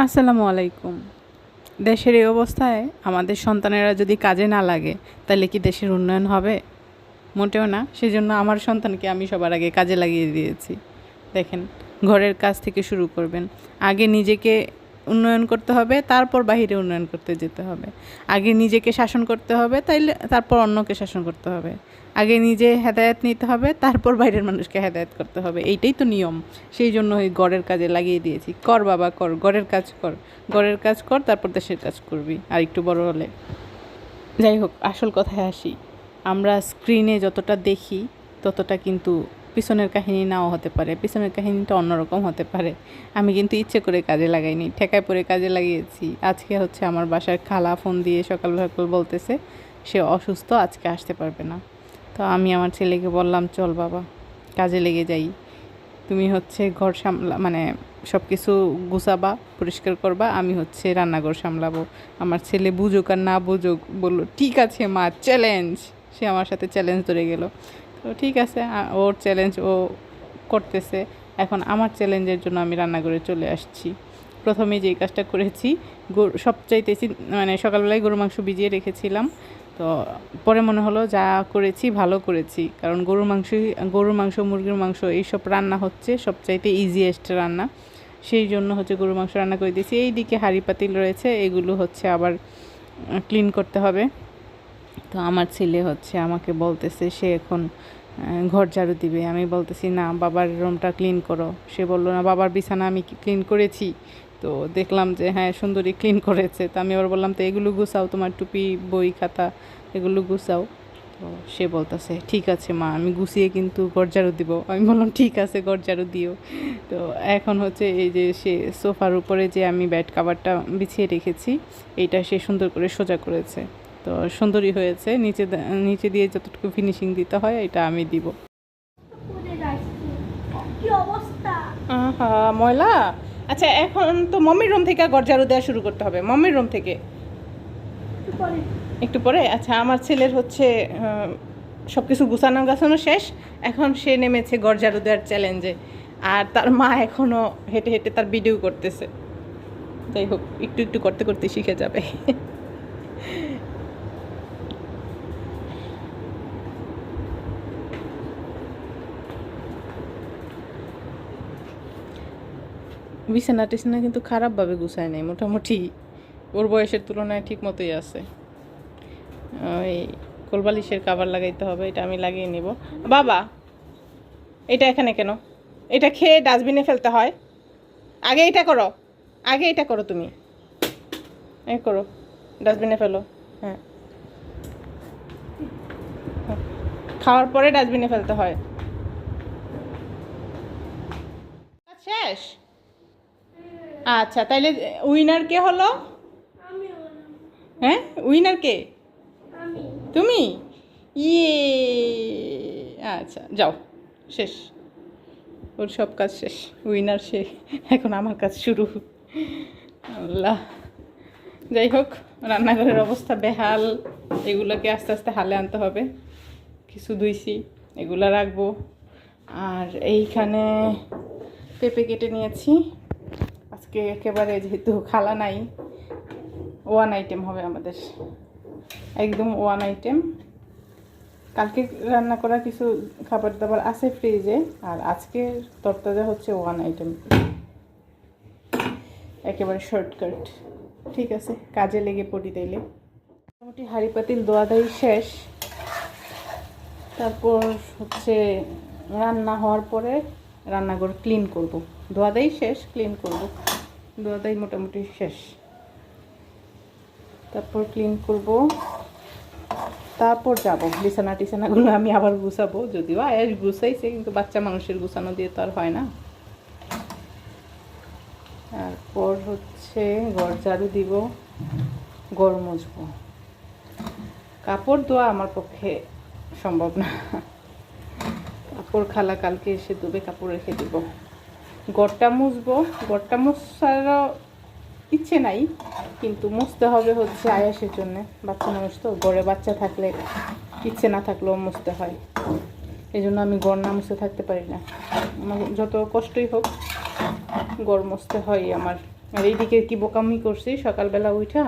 আসসালামু আলাইকুম। দেশের এই অবস্থায় আমাদের সন্তানেরা যদি কাজে না লাগে, তাহলে কি দেশের উন্নয়ন হবে? মোটেও না। সেজন্য আমার সন্তানকে আমি সবার আগে কাজে লাগিয়ে দিয়েছি। দেখেন, ঘরের কাজ থেকে শুরু করবেন। আগে নিজেকে উন্নয়ন করতে হবে, তারপর বাহিরে উন্নয়ন করতে যেতে হবে। আগে নিজেকে শাসন করতে হবে, তাইলে তারপর অন্যকে শাসন করতে হবে। আগে নিজে হেদায়েত নিতে হবে, তারপর বাইরের মানুষকে হেদায়েত করতে হবে। এইটাই তো নিয়ম। সেই জন্য ওই গড়ের কাজে লাগিয়ে দিয়েছি। কর বাবা, কর, গড়ের কাজ কর। গড়ের কাজ কর, তারপর দেশের কাজ করবি। আর একটু বড় হলে। যাই হোক, আসল কথায় আসি। আমরা স্ক্রিনে যতটা দেখি, ততটা কিন্তু পিছনের কাহিনী নাও হতে পারে, পিছনের কাহিনীটা অন্যরকম হতে পারে। আমি কিন্তু ইচ্ছে করে কাজে লাগাইনি, ঠেকায় পরে কাজে লাগিয়েছি। আজকে হচ্ছে আমার বাসার খালা ফোন দিয়ে সকাল সকাল বলতেছে, সে অসুস্থ, আজকে আসতে পারবে না। তো আমি আমার ছেলেকে বললাম, চল বাবা, কাজে লেগে যাই। তুমি হচ্ছে ঘর সামলা মানে সব কিছু গুছাবা, পরিষ্কার করবা, আমি হচ্ছে রান্নাঘর সামলাবো। আমার ছেলে বুঝুক আর না বুঝুক বলল, ঠিক আছে মা চ্যালেঞ্জ সে আমার সাথে চ্যালেঞ্জ ধরে গেল। তো ঠিক আছে ওর চ্যালেঞ্জ ও করতেছে। এখন আমার চ্যালেঞ্জের জন্য আমি রান্নাঘরে চলে আসছি। প্রথমে যেই কাজটা করেছি গরু সবচাইতে মানে সকালবেলায় গরু মাংস ভিজিয়ে রেখেছিলাম। তো পরে মনে হলো, যা করেছি ভালো করেছি। কারণ গরুর মাংসই, গরুর মাংস, মুরগির মাংস, এইসব রান্না হচ্ছে সবচাইতে ইজিয়েস্ট রান্না। সেই জন্য হচ্ছে গরুর মাংস রান্না করে দিয়েছি। এইদিকে হাঁড়ি পাতিল রয়েছে, এগুলো হচ্ছে আবার ক্লিন করতে হবে। তো আমার ছেলে হচ্ছে আমাকে বলতেছে, সে এখন ঘর ঝাড়ু দিবে। আমি বলতেছি, না, বাবার রুমটা ক্লিন করো। সে বলল, না, বাবার বিছানা আমি ক্লিন করেছি? তো দেখলাম যে হ্যাঁ সুন্দরী ক্লিন করেছে। তো আমি আবার বললাম, তো এগুলো গুছাও, তোমার টুপি, বই, খাতা, এগুলো গুছাও। তো সে বলতেছে, ঠিক আছে মা, আমি গুছিয়ে কিন্তু ঝাড়ু দিব। আমি বললাম, ঠিক আছে ঝাড়ু দিও। তো এখন হচ্ছে এই যে, সে সোফার উপরে যে আমি বেড কাভারটা বিছিয়ে রেখেছি, এইটা সে সুন্দর করে সোজা করেছে। তো সুন্দরই হয়েছে। নিচে নিচে দিয়ে যতটুকু ফিনিশিং দিতে হয় এটা আমি দিব। আহা ময়লা? আচ্ছা এখন তো মম্মির রুম থেকে ঘর ঝাড়ু দেওয়া শুরু করতে হবে। মম্মির রুম থেকে? একটু পরে। একটু পরে? আচ্ছা আমার ছেলের হচ্ছে সব কিছু গুছানো গাছানো শেষ। এখন সে নেমেছে ঘর ঝাড়ু দেওয়ার চ্যালেঞ্জে আর তার মা এখনও হেঁটে হেঁটে তার ভিডিও করতেছে। যাই হোক একটু একটু করতে করতে শিখে যাবে। বিছানা টিছানা কিন্তু খারাপভাবে গুছায় নেই, মোটামুটি ওর বয়সের তুলনায় ঠিক মতোই আছে। ওই কোলবালিশের কাবার লাগাইতে হবে, এটা আমি লাগিয়ে নিব। বাবা, এটা এখানে কেন? এটা খেয়ে ডাস্টবিনে ফেলতে হয়। আগে এটা করো, আগে এটা করো তুমি। এ করো, ডাস্টবিনে ফেলো হ্যাঁ। খাওয়ার পরে ডাস্টবিনে ফেলতে হয়। শেষ? আচ্ছা তাইলে উইনার কে হলো? হ্যাঁ উইনার কে? তুমি? ইয়ে আচ্ছা যাও শেষ। ওর সব কাজ শেষ উইনার সে এখন আমার কাজ শুরু। আল্লাহ। যাই হোক রান্নাঘরের অবস্থা বেহাল এগুলোকে আস্তে আস্তে হালে আনতে হবে। কিছু ধুইছি এগুলো রাখব। আর এইখানে পেঁপে কেটে নিয়েছি। আজকে একেবারে যেহেতু খালা নাই ওয়ান আইটেম হবে আমাদের। একদম ওয়ান আইটেম কালকে রান্না করা কিছু খাবার দাবার আছে ফ্রিজে আর আজকের তরতাজা হচ্ছে ওয়ান আইটেম একেবারে শর্টকাট ঠিক আছে, কাজে লেগে পড়ি তাইলে। মোটামুটি হাঁড়ি পাতিল দোয়া দাই শেষ। তারপর হচ্ছে রান্না হওয়ার পরে রান্নাঘর ক্লিন করব। ধোয়া দাই শেষ ক্লিন করব। ধোয়া দাই মোটামুটি শেষ। তারপর ক্লিন করব। তারপর যাব। বিছানা টিছানাগুলো আমি আবার গুছাবো। যদিও আয়াস গুছাইছে, কিন্তু বাচ্চা মানুষের গুছানো দিয়ে তো আর হয় না। তারপর হচ্ছে ঘর ঝাড়ু দিব গড় মুছবো। কাপড় ধোয়া আমার পক্ষে সম্ভব না। কাপড় খালা কালকে এসে দেবে কাপড় রেখে দিব। গড়টা মুছবো। গড়টা মুছারও ইচ্ছে নাই, কিন্তু মুছতে হবে হচ্ছে আয়াসের জন্য। বাচ্চা মানুষ তো, গড়ে বাচ্চা থাকলে ইচ্ছে না থাকলেও মুছতে হয়। এই জন্য আমি গড় না মুছতে থাকতে পারি না। আমার যত কষ্টই হোক, গড় মুছতে হয় আমার। আর এইদিকে কি বোকামি করছি, সকালবেলা উঠা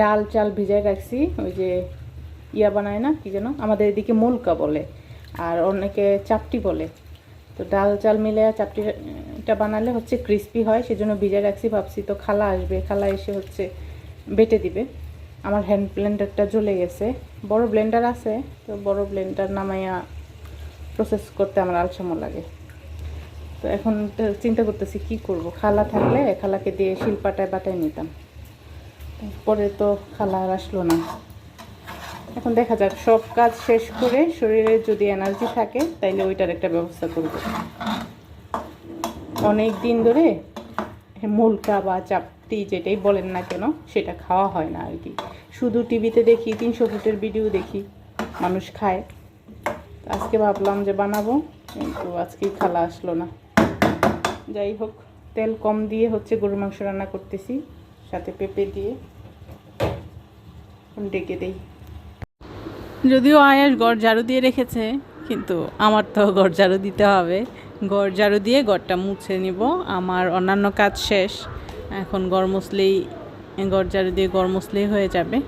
ডাল চাল ভিজায় রাখছি, ওই যে ইয়া বানায় না, কি যেন, আমাদের এদিকে মুলকা বলে, আর অনেকে চাপটি বলে। তো ডাল চাল মিলে চাপটিটা বানালে হচ্ছে ক্রিস্পি হয়, সেজন্য ভিজায় রাখছি, ভাবছি তো খালা আসবে, খালা এসে হচ্ছে বেটে দিবে। আমার হ্যান্ড ব্লেন্ডারটা জ্বলে গেছে। বড় ব্লেন্ডার আছে, তো বড় ব্লেন্ডার নামাইয়া প্রসেস করতে আমার আলসামো লাগে। তো এখন চিন্তা করতেছি কি করব? খালা থাকলে খালাকে দিয়ে শিলপাটায় বাটায় নিতাম। পরে তো খালা আর আসলো না। এখন দেখা যাক, সব কাজ শেষ করে শরীরে যদি এনার্জি থাকে, তাইলে ওইটার একটা ব্যবস্থা করব। অনেক দিন ধরে মুলকা বা চাপটি যেটাই বলেন না কেন, সেটা খাওয়া হয় না আর কি শুধু টিভিতে দেখি, তিনশো ফুটের ভিডিও দেখি, মানুষ খায়। আজকে ভাবলাম যে বানাবো, কিন্তু আজকে খালা আসলো না। যাই হোক, তেল কম দিয়ে হচ্ছে গরুর মাংস রান্না করতেছি, সাথে পেঁপে দিয়ে। ডেকে দেই। যদিও আয়াস গড় ঝাড়ু দিয়ে রেখেছে কিন্তু আমার তো গড় ঝাড়ু দিতে হবে। গড় ঝাড়ু দিয়ে গড়টা মুছে নিব আমার অন্যান্য কাজ শেষ। এখন গড় মুছলেই গড় ঝাড়ু দিয়ে গড় মুছলেই হয়ে যাবে।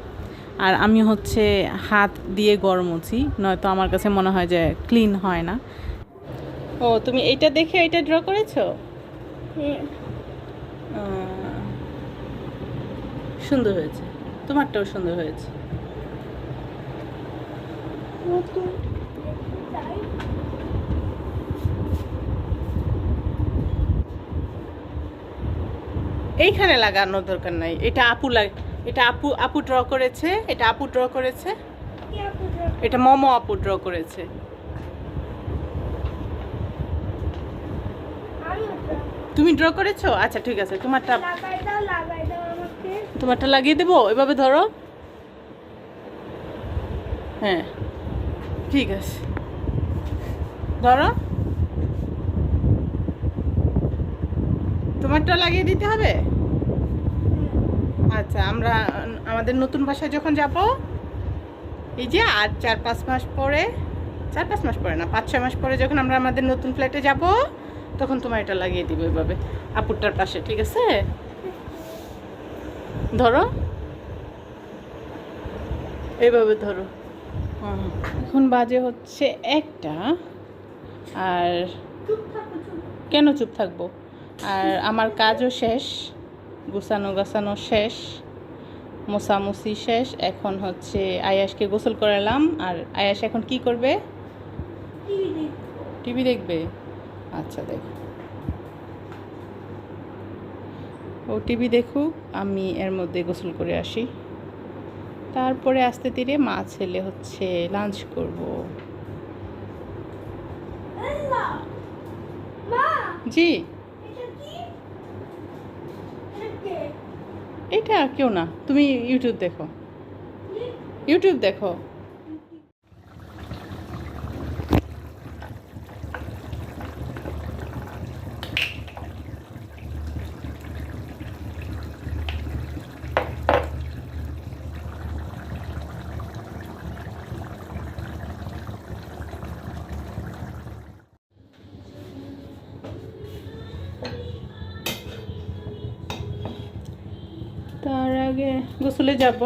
আর আমি হচ্ছে হাত দিয়ে গড় মুছি নয়তো আমার কাছে মনে হয় যে ক্লিন হয় না। ও তুমি এইটা দেখে এটা ড্র করেছ? হ্যাঁ। সুন্দর হয়েছে। তোমারটাও সুন্দর হয়েছে। এইখানে লাগানোর দরকার নাই। এটা আপু লাগ, এটা আপু আপু ড্র করেছে। এটা আপু ড্র করেছে। এটা মোমো আপু ড্র করেছে। তুমি ড্র করেছ? আচ্ছা ঠিক আছে। তোমারটা তোমারটা লাগিয়ে দেবো? এভাবে ধরো। হ্যাঁ। ঠিক আছে। ধরো। তোমারটা লাগিয়ে দিতে হবে? আচ্ছা আমরা আমাদের নতুন বাসায় যখন যাব এই যে আর চার পাঁচ মাস পরে চার পাঁচ মাস পরে না পাঁচ ছয় মাস পরে যখন আমরা আমাদের নতুন ফ্ল্যাটে যাব তখন তোমার এটা লাগিয়ে দিব এভাবে আপুরটার পাশে ঠিক আছে? ধরো। এইভাবে ধরো। এখন বাজে হচ্ছে একটা, আর কেন চুপ থাকব? আর আমার কাজও শেষ, গুছানো গাছানো শেষ, মোছামুছি শেষ। এখন হচ্ছে আয়াসকে গোসল করালাম, আর আয়াস এখন কি করবে? টিভি দেখবে? আচ্ছা দেখ। ও টিভি দেখুক, আমি এর মধ্যে গোসল করে আসি। তারপরে আস্তে ধীরে মা ছেলে হচ্ছে লাঞ্চ করব। জি। এটা কেউ না। তুমি ইউটিউব দেখো। ইউটিউব দেখো তার আগে গোসলে যাব।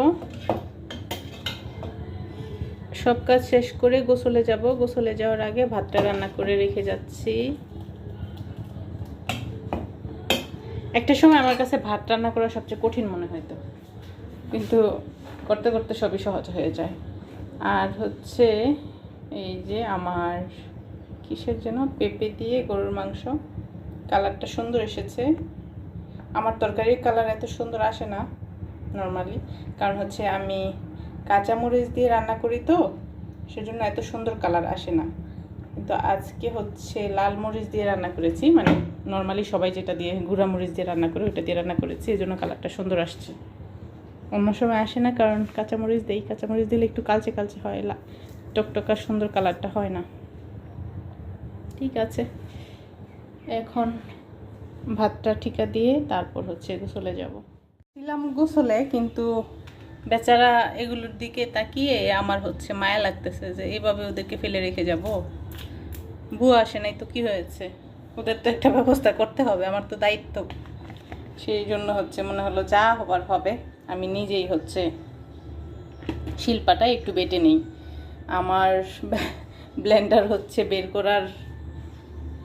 সব কাজ শেষ করে গোসলে যাব। গোসলে যাওয়ার আগে ভাতটা রান্না করে রেখে যাচ্ছি। একটা সময় আমার কাছে ভাত রান্না করা সবচেয়ে কঠিন মনে হতো কিন্তু করতে করতে সবই সহজ হয়ে যায়। আর হচ্ছে এই যে আমার কিসের যেন, পেঁপে দিয়ে গরুর মাংস। কালারটা সুন্দর এসেছে। আমার তরকারির কালার এত সুন্দর আসে না। নর্মালি কারণ হচ্ছে আমি কাঁচামরিচ দিয়ে রান্না করি তো, সেজন্য এত সুন্দর কালার আসে না। কিন্তু আজকে হচ্ছে লাল মরিচ দিয়ে রান্না করেছি মানে নর্মালি সবাই যেটা দিয়ে গুঁড়া মরিচ দিয়ে রান্না করে ওটা দিয়ে রান্না করেছি এই জন্য কালারটা সুন্দর আসছে। অন্য সময় আসে না, কারণ কাঁচামরিচ দেই, কাঁচামরিচ দিলে একটু কালচে কালচে হয় টকটকা সুন্দর কালারটা হয় না। ঠিক আছে। এখন ভাতটা ঠিকা দিয়ে তারপর হচ্ছে গোসলে যাব। ছিলাম গোসলে, কিন্তু বেচারা এগুলোর দিকে তাকিয়ে আমার হচ্ছে মায়া লাগতেছে যে এইভাবে ওদেরকে ফেলে রেখে যাব। বুয়া আসে নাই তো কি হয়েছে? ওদের তো একটা ব্যবস্থা করতে হবে, আমার তো দায়িত্ব। সেই জন্য হচ্ছে মনে হলো যা হবার হবে, আমি নিজেই হচ্ছে শিল্পাটা একটু বেটে নিই। আমার ব্লেন্ডার হচ্ছে বের করার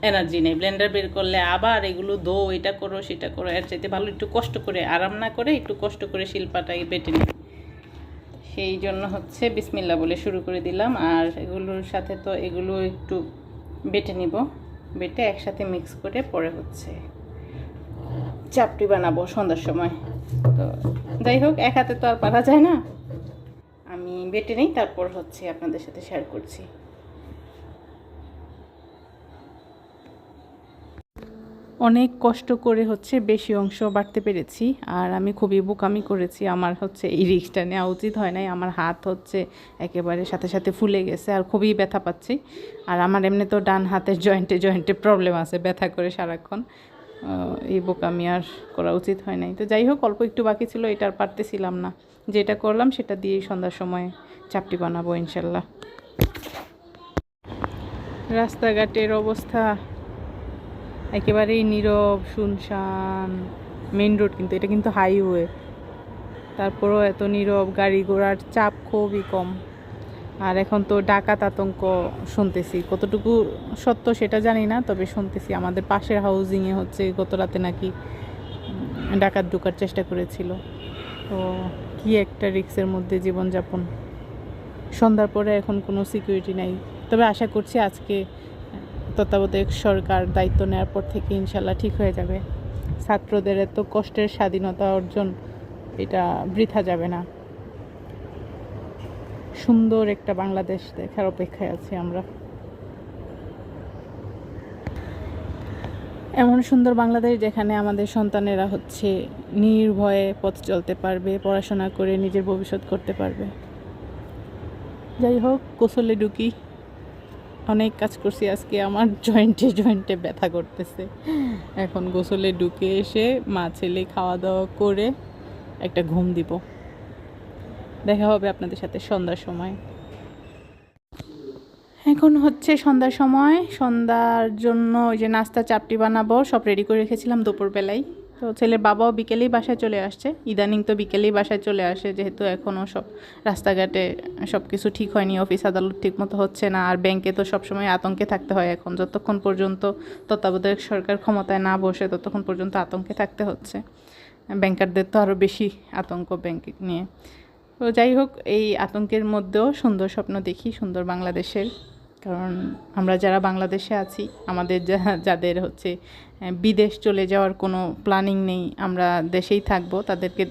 এনার্জি নেই। ব্লেন্ডার বের করলে আবার এগুলো দো, এটা করো, সেটা করো, এর চাইতে ভালো একটু কষ্ট করে, আরাম না করে একটু কষ্ট করে শিল্পাটা বেটে নিই। সেই জন্য হচ্ছে বিসমিল্লা বলে শুরু করে দিলাম। আর এগুলোর সাথে তো এগুলো একটু বেটে নিব। বেটে একসাথে মিক্স করে পরে হচ্ছে চাপটি বানাবো সন্ধ্যার সময়। তো যাই হোক, এক হাতে তো আর পারা যায় না। আমি বেটে নিই, তারপর হচ্ছে আপনাদের সাথে শেয়ার করছি। অনেক কষ্ট করে হচ্ছে বেশি অংশ বাড়তে পেরেছি, আর আমি খুবই বোকামি করেছি। আমার হচ্ছে এই রিক্সটা নেওয়া উচিত হয় নাই, আমার হাত হচ্ছে একেবারে সাথে সাথে ফুলে গেছে আর খুবই ব্যথা পাচ্ছি। আর আমার এমনি তো ডান হাতের জয়েন্টে জয়েন্টে প্রবলেম আছে ব্যথা করে সারাক্ষণ। এই বোকামি আর করা উচিত হয় নাই। তো যাই হোক, অল্প একটু বাকি ছিল, এটা আর পারতেছিলাম না। যেটা করলাম সেটা দিয়েই সন্ধ্যার সময় চাপটি বানাবো ইনশাল্লাহ। রাস্তাঘাটের অবস্থা একেবারেই নীরব, শুনশান মেন রোড কিন্তু, এটা কিন্তু হাইওয়ে তারপরেও এত নীরব, গাড়ি ঘোড়ার চাপ খুবই কম। আর এখন তো ডাকাত আতঙ্ক শুনতেছি। কতটুকু সত্য সেটা জানি না, তবে শুনতেছি আমাদের পাশের হাউজিংয়ে হচ্ছে গত রাতে নাকি ডাকাত ঢোকার চেষ্টা করেছিল। তো কি একটা রিক্সের মধ্যে জীবনযাপন। সন্ধ্যার পরে এখন কোনো সিকিউরিটি নাই। তবে আশা করছি আজকে তত্ত্বাবধায়ক সরকার দায়িত্ব নেওয়ার পর থেকে ইনশাল্লাহ ঠিক হয়ে যাবে। ছাত্রদের এত কষ্টের স্বাধীনতা অর্জন, এটা বৃথা যাবে না। সুন্দর একটা বাংলাদেশ দেখার অপেক্ষায় আছি আমরা। এমন সুন্দর বাংলাদেশ যেখানে আমাদের সন্তানেরা হচ্ছে নির্ভয়ে পথ চলতে পারবে, পড়াশোনা করে নিজের ভবিষ্যৎ করতে পারবে। যাই হোক, কোসলে ঢুকি। অনেক কাজ করছি, আজকে আমার জয়েন্টে জয়েন্টে ব্যথা করতেছে। এখন গোসলে ঢুকে এসে মা, ছেলে খাওয়া দাওয়া করে একটা ঘুম দিব। দেখা হবে আপনাদের সাথে সন্ধ্যার সময়। এখন হচ্ছে সন্ধ্যার সময়। সন্ধ্যার জন্য ওই যে নাস্তা, চাপটি বানাবো, সব রেডি করে রেখেছিলাম দুপুরবেলায়। তো ছেলের বাবাও বিকেলেই বাসায় চলে আসছে। ইদানিং তো বিকেলেই বাসায় চলে আসে, যেহেতু এখনও সব রাস্তাঘাটে সব কিছু ঠিক হয়নি, অফিস আদালত ঠিক মতো হচ্ছে না, আর ব্যাংকে তো সবসময় আতঙ্কে থাকতে হয় এখন। যতক্ষণ পর্যন্ত তত্ত্বাবধায়ক সরকার ক্ষমতায় না বসে, ততক্ষণ পর্যন্ত আতঙ্কে থাকতে হচ্ছে। ব্যাংকারদের তো আরও বেশি আতঙ্ক ব্যাংক নিয়ে। তো যাই হোক, এই আতঙ্কের মধ্যেও সুন্দর স্বপ্ন দেখি, সুন্দর বাংলাদেশের কারণ আমরা যারা বাংলাদেশে আছি, আমাদের যাদের হচ্ছে বিদেশ চলে যাওয়ার কোনো প্ল্যানিং নেই, আমরা দেশেই থাকব, তাদেরকে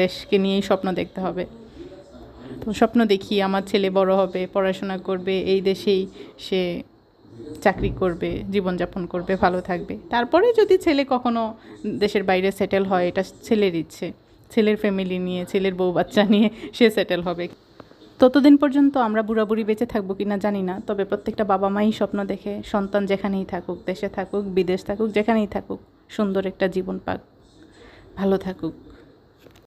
দেশকে নিয়েই স্বপ্ন দেখতে হবে। তো স্বপ্ন দেখি আমার ছেলে বড় হবে, পড়াশোনা করবে, এই দেশেই সে চাকরি করবে, জীবনযাপন করবে, ভালো থাকবে। তারপরে যদি ছেলে কখনো দেশের বাইরে সেটেল হয়, এটা ছেলের ইচ্ছে। ছেলের ফ্যামিলি নিয়ে, ছেলের বউ বাচ্চা নিয়ে সে সেটেল হবে। ততদিন পর্যন্ত আমরা বুড়াবুড়ি বেঁচে থাকব কি না জানি না, তবে প্রত্যেকটা বাবা মাই স্বপ্ন দেখে সন্তান যেখানেই থাকুক, দেশে থাকুক, বিদেশ থাকুক, যেখানেই থাকুক, সুন্দর একটা জীবন পাক। ভালো থাকুক।